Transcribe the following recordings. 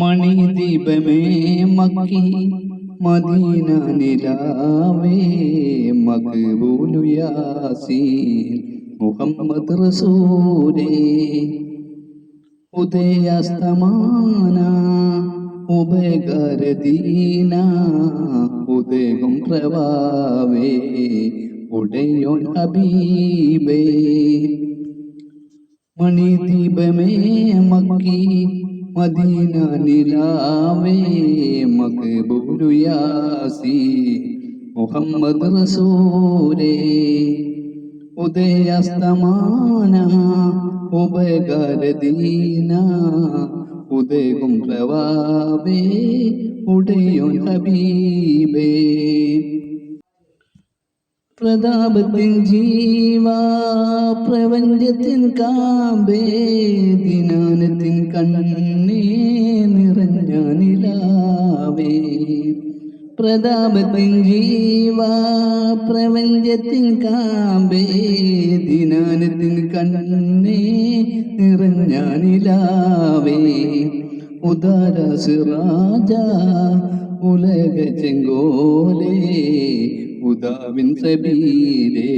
മണിദീപമേ makki Medina നിലാവേ മഖബൂലു മുഹമ്മദ് റസൂലേ. ഉദയാസ്തമാന ഉഭയകരദീന ഉദയം പ്രവാവേ ഉടയോൻ ഹബീബേ. മണിദീപമേ മക്കി മദീന നിലാവേ മക്ബൂലു യാസി മുഹമ്മദ് റസൂലേ. ഉദയാസ്തമാന ഉപകരദീന ഉദയം പ്രവാവേ ഉടയോൻ ഹബീബേ. പ്രതാപത്തിൻ ജീവ പ്രപഞ്ചത്തിൻ കാമ്പേ ദിനാനത്തിൻ കണ്ണേ പ്രതാപത്തിൻ ജീവ പ്രപഞ്ചത്തിൻ കാമ്പേ ദിനാനത്തിൻ കണ്ണേ നിറഞ്ഞാനിലാവേ. ഉദാര സിറാജ ഉലക ചെങ്കോലേ ഉദാവിൻ സബീരേ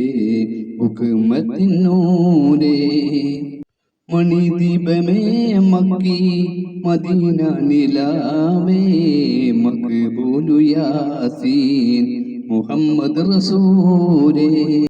ഹുക്കുമത്തിനൂരേ മണിദീപമേ മക്കി മദീന നിലാവേ യാസീൻ മുഹമ്മദ് റസൂലേ.